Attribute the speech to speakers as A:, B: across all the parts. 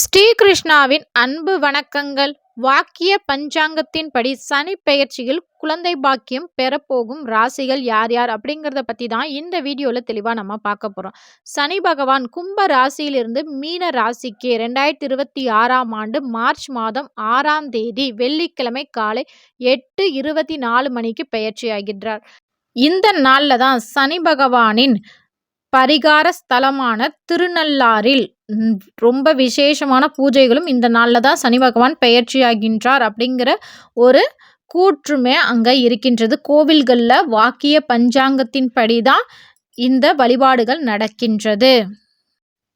A: ஸ்ரீகிருஷ்ணாவின் அன்பு வணக்கங்கள். வாக்கிய பஞ்சாங்கத்தின்படி சனி பெயர்ச்சியில் குழந்தை பாக்கியம் பெறப்போகும் ராசிகள் யார் யார் அப்படிங்கிறத பற்றி தான் இந்த வீடியோவில் தெளிவாக நம்ம பார்க்க போகிறோம் சனி பகவான் கும்ப ராசியிலிருந்து மீன ராசிக்கு ரெண்டாயிரத்தி இருபத்தி ஆறாம் ஆண்டு மார்ச் மாதம் ஆறாம் தேதி வெள்ளிக்கிழமை காலை எட்டு இருபத்தி நாலு மணிக்கு பெயர்ச்சி ஆகின்றார். இந்த நாளில் தான் சனி பகவானின் பரிகார ஸ்தலமான திருநள்ளாறில் ரொம்ப விசேஷமான பூஜைகளும் இந்த நாளில் தான் சனி பகவான் பெயர்ச்சியாகின்றார் அப்படிங்கிற ஒரு கூற்றுமே அங்கே இருக்கின்றது. கோவில்களில் வாக்கிய பஞ்சாங்கத்தின்படி தான் இந்த வழிபாடுகள் நடக்கின்றது.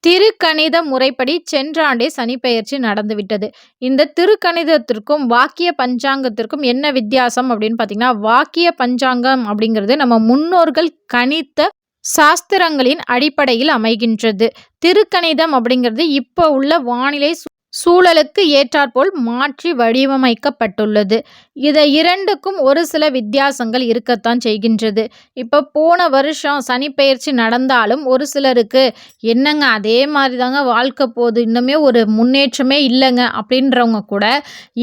A: திருக்கணித முறைப்படி சென்ற ஆண்டே சனி பெயர்ச்சி நடந்துவிட்டது இந்த திருக்கணிதத்திற்கும் வாக்கிய பஞ்சாங்கத்திற்கும் என்ன வித்தியாசம் அப்படின்னு பார்த்தீங்கன்னா வாக்கிய பஞ்சாங்கம் அப்படிங்கிறது நம்ம முன்னோர்கள் கணித்த சாஸ்திரங்களின் அடிப்படையில் அமைகின்றது. திருக்கணிதம் அப்படிங்கிறது இப்போ உள்ள வானிலை சூழலுக்கு ஏற்றாற்போல் மாற்றி வடிவமைக்கப்பட்டுள்ளது. இதை இரண்டுக்கும் ஒரு சில வித்தியாசங்கள் இருக்கத்தான் செய்கின்றது. இப்போ போன வருஷம் சனிப்பெயர்ச்சி நடந்தாலும் ஒரு சிலருக்கு என்னங்க அதே மாதிரி தாங்க வாழ்க்கை போகுது இன்னுமே ஒரு முன்னேற்றமே இல்லைங்க அப்படின்றவங்க கூட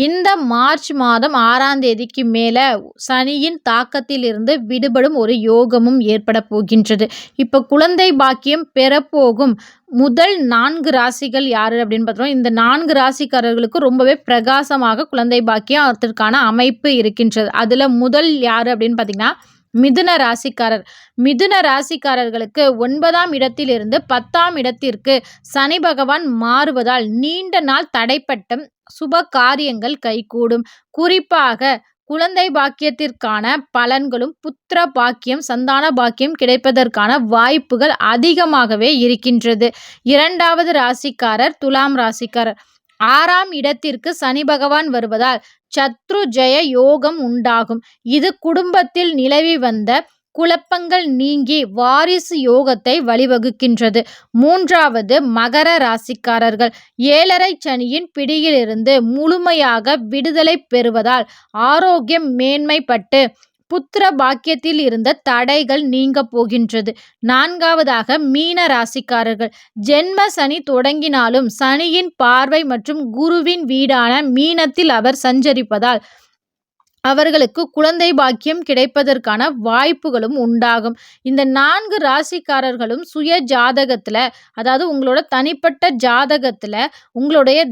A: இந்த மார்ச் மாதம் ஆறாம் தேதிக்கு மேலே சனியின் தாக்கத்திலிருந்து விடுபடும் ஒரு யோகமும் ஏற்பட போகின்றது. இப்போ குழந்தை பாக்கியம் பெறப்போகும் முதல் நான்கு ராசிகள் யார் அப்படின்னு பார்த்தோம் இந்த நான்கு ராசிக்காரர்களுக்கு ரொம்பவே பிரகாசமாக குழந்தை பாக்கியம் அதற்கான அமைப்பு இருக்கின்றது. அதில் முதல் யார் அப்படின்னு பார்த்தீங்கன்னா மிதுன ராசிக்காரர். மிதுன ராசிக்காரர்களுக்கு ஒன்பதாம் இடத்திலிருந்து பத்தாம் இடத்திற்கு சனி பகவான் மாறுவதால் நீண்ட நாள் தடைப்பட்ட சுப காரியங்கள் கைகூடும். குறிப்பாக குழந்தை பாக்கியத்திற்கான பலன்களும் புத்திர பாக்கியம் சந்தான பாக்கியம் கிடைப்பதற்கான வாய்ப்புகள் அதிகமாகவே இருக்கின்றது. இரண்டாவது ராசிக்காரர் துலாம் ராசிக்காரர். ஆறாம் இடத்திற்கு சனி பகவான் வருவதால் சத்ரு ஜெய யோகம் உண்டாகும். இது குடும்பத்தில் நிலவி வந்த குழப்பங்கள் நீங்கி வாரிசு யோகத்தை வழிவகுக்கின்றது. மூன்றாவது மகர ராசிக்காரர்கள். ஏழரை சனியின் பிடியிலிருந்து முழுமையாக விடுதலை பெறுவதால் ஆரோக்கியம் மேன்மைப்பட்டு புத்திர பாக்கியத்தில் இருந்த தடைகள் நீங்க போகின்றது. நான்காவதாக மீன ராசிக்காரர்கள். ஜென்ம சனி தொடங்கினாலும் சனியின் பார்வை மற்றும் குருவின் வீடான மீனத்தில் அவர் சஞ்சரிப்பதால் அவர்களுக்கு குழந்தை பாக்கியம் கிடைப்பதற்கான வாய்ப்புகளும் உண்டாகும். இந்த நான்கு ராசிக்காரர்களும் சுய ஜாதகத்தில் அதாவது உங்களோட தனிப்பட்ட ஜாதகத்தில் உங்களுடைய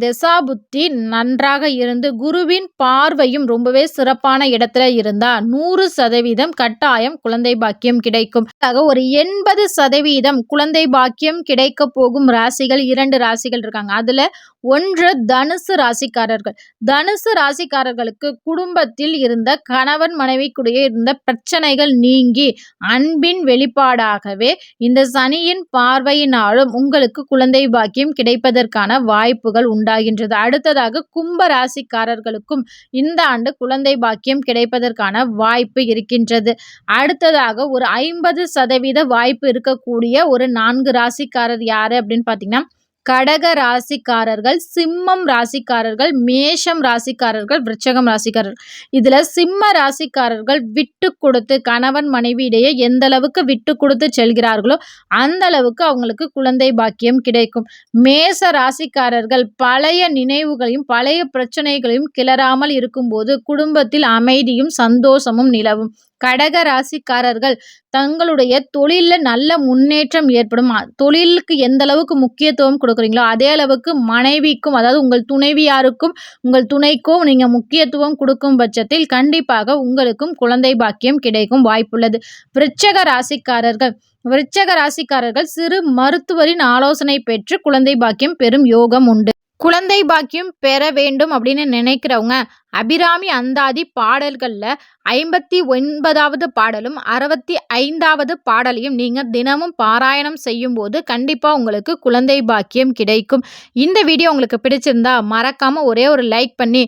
A: புத்தி நன்றாக இருந்து குருவின் பார்வையும் ரொம்பவே சிறப்பான இடத்துல இருந்தால் நூறு சதவீதம் கட்டாயம் குழந்தை பாக்கியம் கிடைக்கும். ஒரு எண்பது சதவீதம் குழந்தை பாக்கியம் கிடைக்க போகும் ராசிகள் இரண்டு ராசிகள் இருக்காங்க. அதில் ஒன்று தனுசு ராசிக்காரர்கள். தனுசு ராசிக்காரர்களுக்கு குடும்பத்தில் இருந்த கணவன் மனைவிக்குடைய இருந்த பிரச்சனைகள் நீங்கி அன்பின் வெளிப்பாடாகவே இந்த சனியின் பார்வையினாலும் உங்களுக்கு குழந்தை பாக்கியம் கிடைப்பதற்கான வாய்ப்புகள் உண்டாகின்றது. அடுத்ததாக கும்ப ராசிக்காரர்களுக்கும் இந்த ஆண்டு குழந்தை பாக்கியம் கிடைப்பதற்கான வாய்ப்பு இருக்கின்றது. அடுத்ததாக ஒரு ஐம்பது சதவீத வாய்ப்பு இருக்கக்கூடிய ஒரு நான்கு ராசிக்காரர் யாரு அப்படின்னு பார்த்தீங்கன்னா கடக ராசிக்காரர்கள் சிம்மம் ராசிக்காரர்கள் மேஷம் ராசிக்காரர்கள் விருச்சகம் ராசிக்காரர்கள். இதில் சிம்ம ராசிக்காரர்கள் விட்டு கொடுத்து கணவன் மனைவி இடையே எந்த அளவுக்கு விட்டு கொடுத்து செல்கிறார்களோ அந்த அளவுக்கு அவங்களுக்கு குழந்தை பாக்கியம் கிடைக்கும். மேச ராசிக்காரர்கள் பழைய நினைவுகளையும் பழைய பிரச்சனைகளையும் கிளறாமல் இருக்கும்போது குடும்பத்தில் அமைதியும் சந்தோஷமும் நிலவும். கடக ராசிக்காரர்கள் தங்களுடைய தொழிலில் நல்ல முன்னேற்றம் ஏற்படும். தொழிலுக்கு எந்த அளவுக்கு முக்கியத்துவம் கொடுக்குறீங்களோ அதே அளவுக்கு மனைவிக்கும் அதாவது உங்கள் துணைவியாருக்கும் உங்கள் துணைக்கும் நீங்கள் முக்கியத்துவம் கொடுக்கும் பட்சத்தில் கண்டிப்பாக உங்களுக்கும் குழந்தை பாக்கியம் கிடைக்கும் வாய்ப்புள்ளது. விருச்சக ராசிக்காரர்கள் விருச்சக ராசிக்காரர்கள் சிறு மருத்துவரின் ஆலோசனை பெற்று குழந்தை பாக்கியம் பெறும் யோகம் உண்டு. குழந்தை பாக்கியம் பெற வேண்டும் அப்படின்னு நினைக்கிறவங்க அபிராமி அந்தாதி பாடல்களில் ஐம்பத்தி ஒன்பதாவது பாடலும் அறுபத்தி ஐந்தாவது பாடலையும் நீங்கள் தினமும் பாராயணம் செய்யும்போது கண்டிப்பாக உங்களுக்கு குழந்தை பாக்கியம் கிடைக்கும். இந்த வீடியோ உங்களுக்கு பிடிச்சிருந்தா மறக்காமல் ஒரே ஒரு லைக் பண்ணி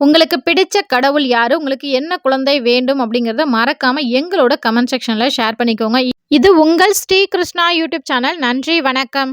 A: உங்களுக்கு பிடிச்ச கடவுள் யார் உங்களுக்கு என்ன குழந்தை வேண்டும் அப்படிங்கிறத மறக்காமல் எங்களோட கமெண்ட் செக்ஷனில் ஷேர் பண்ணிக்கோங்க. இது உங்கள் ஸ்ரீ கிருஷ்ணா யூடியூப் சேனல் நன்றி வணக்கம்.